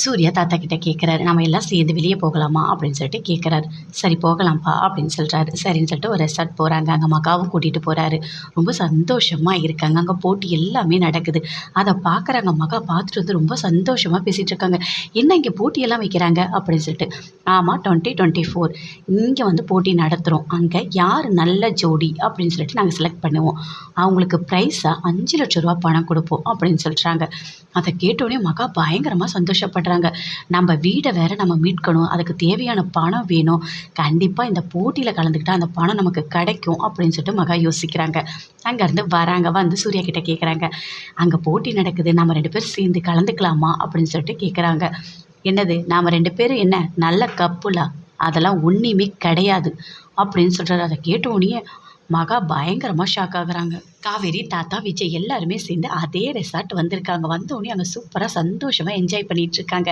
சூர்யா தாத்தா கிட்ட கேட்குறாரு நம்ம எல்லாம் சேர்ந்து வெளியே போகலாமா? அப்படின்னு சொல்லிட்டு கேட்குறாரு சரி போகலாம்ப்பா அப்படின்னு சொல்கிறாரு சரின்னு சொல்லிட்டு ஒரு ரெசார்ட் போகிறாங்க அங்கே மகாவும் கூட்டிகிட்டு போகிறாரு ரொம்ப சந்தோஷமாக இருக்காங்க. அங்கே போட்டி எல்லாமே நடக்குது. அதை பார்க்குறாங்க மகா பார்த்துட்டு வந்து ரொம்ப சந்தோஷமாக பேசிகிட்டு இருக்காங்க. என்ன இங்கே போட்டியெல்லாம் வைக்கிறாங்க? அப்படின்னு சொல்லிட்டு. ஆமாம் டுவெண்ட்டி டுவெண்ட்டி ஃபோர் இங்கே வந்து போட்டி நடத்துகிறோம் அங்கே யார் நல்ல ஜோடி? அப்படின்னு சொல்லிட்டு நாங்கள் செலக்ட் பண்ணுவோம். அவங்களுக்கு ப்ரைஸாக அஞ்சு லட்ச ரூபா பணம் கொடுப்போம். அப்படின்னு சொல்கிறாங்க அதை கேட்டோடனே மகா பயங்கரமாக பண்ணுறாங்க நம்ம வீடை வேற நம்ம மீட்கணும். அதுக்கு தேவையான பணம் வேணும். கண்டிப்பாக இந்த போட்டியில் கலந்துக்கிட்டால் அந்த பணம் நமக்கு கிடைக்கும் அப்படின்னு சொல்லிட்டு மகா யோசிக்கிறாங்க. அங்கேருந்து வராங்க. வந்து சூர்யா கிட்ட கேட்குறாங்க அங்கே போட்டி நடக்குது. நம்ம ரெண்டு பேரும் சேர்ந்து கலந்துக்கலாமா அப்படின்னு சொல்லிட்டு கேட்குறாங்க என்னது? நாம் ரெண்டு பேரும் என்ன? நல்ல கப்புலா? அதெல்லாம் ஒன்றுமே கிடையாது அப்படின்னு சொல்கிறாரு அதை கேட்டோடனே மகா பயங்கரமாக ஷாக் ஆகுறாங்க. காவேரி தாத்தா விஜய் எல்லாருமே சேர்ந்து அதே ரெசார்ட் வந்திருக்காங்க. வந்தோடனே அங்கே சூப்பராக சந்தோஷமாக என்ஜாய் பண்ணிட்டு இருக்காங்க.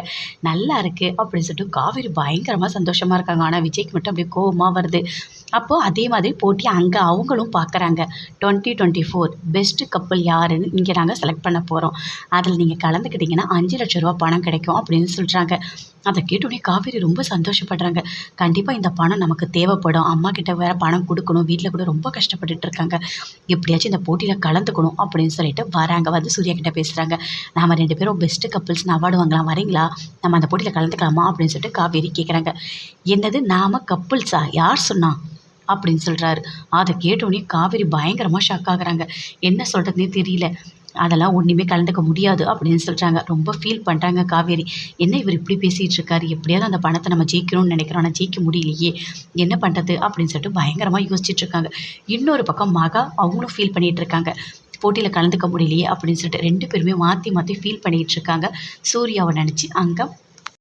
நல்லா இருக்கு அப்படின்னு சொல்லிட்டு காவேரி பயங்கரமாக சந்தோஷமாக இருக்காங்க. ஆனால் விஜய்க்கு மட்டும் அப்படியே கோபமாக வருது. அப்போது அதே மாதிரி போட்டி அங்கே அவங்களும் பார்க்குறாங்க டுவெண்ட்டி டுவெண்ட்டி ஃபோர் பெஸ்ட்டு கப்பல் யாருன்னு இங்கே நாங்கள் செலக்ட் பண்ண போகிறோம் அதில் நீங்கள் கலந்துக்கிட்டிங்கன்னா அஞ்சு லட்ச ரூபா பணம் கிடைக்கும் அப்படின்னு சொல்கிறாங்க அதை கேட்டோடனே காவேரி ரொம்ப சந்தோஷப்படுறாங்க. கண்டிப்பாக இந்த பணம் நமக்கு தேவைப்படும். அம்மா கிட்ட வேற பணம் கொடுக்கணும். வீட்டில் கூட ரொம்ப கஷ்டப்பட்டுட்டு இருக்காங்க. எப்படியாச்சும் இந்த போட்டியில் கலந்துக்கணும் அப்படின்னு சொல்லிட்டு வராங்க. வந்து சூர்யா கிட்ட பேசுகிறாங்க நாம ரெண்டு பேரும் பெஸ்ட்டு கப்புள்ஸ்னு அவார்டு வாங்கலாம் வரீங்களா? நம்ம அந்த போட்டியில் கலந்துக்கலாமா? அப்படின்னு சொல்லிட்டு காவேரி கேட்குறாங்க என்னது நாம கப்புள்ஸா யார் சொன்னா? அப்படின்னு சொல்கிறாரு அதை கேட்டோடனே காவேரி பயங்கரமாக ஷாக் ஆகுறாங்க. என்ன சொல்கிறதுனே தெரியல. அதெல்லாம் ஒன்றுமே கலந்துக்க முடியாது அப்படின்னு சொல்கிறாங்க ரொம்ப ஃபீல் பண்ணுறாங்க காவேரி. என்ன இவர் இப்படி பேசிகிட்டு இருக்காரு? எப்படியாவது அந்த பணத்தை நம்ம ஜெயிக்கணும்னு நினைக்கிறோம். ஆனால் ஜெயிக்க முடியலையே. என்ன பண்ணுறது அப்படின்னு சொல்லிட்டு பயங்கரமாக யோசிச்சுட்டு இருக்காங்க. இன்னொரு பக்கம் மகா அவங்களும் ஃபீல் பண்ணிகிட்டு இருக்காங்க. போட்டியில் கலந்துக்க முடியலையே அப்படின்னு சொல்லிட்டு ரெண்டு பேருமே மாற்றி மாற்றி ஃபீல் பண்ணிகிட்டு இருக்காங்க. சூர்யாவை நினச்சி அங்கே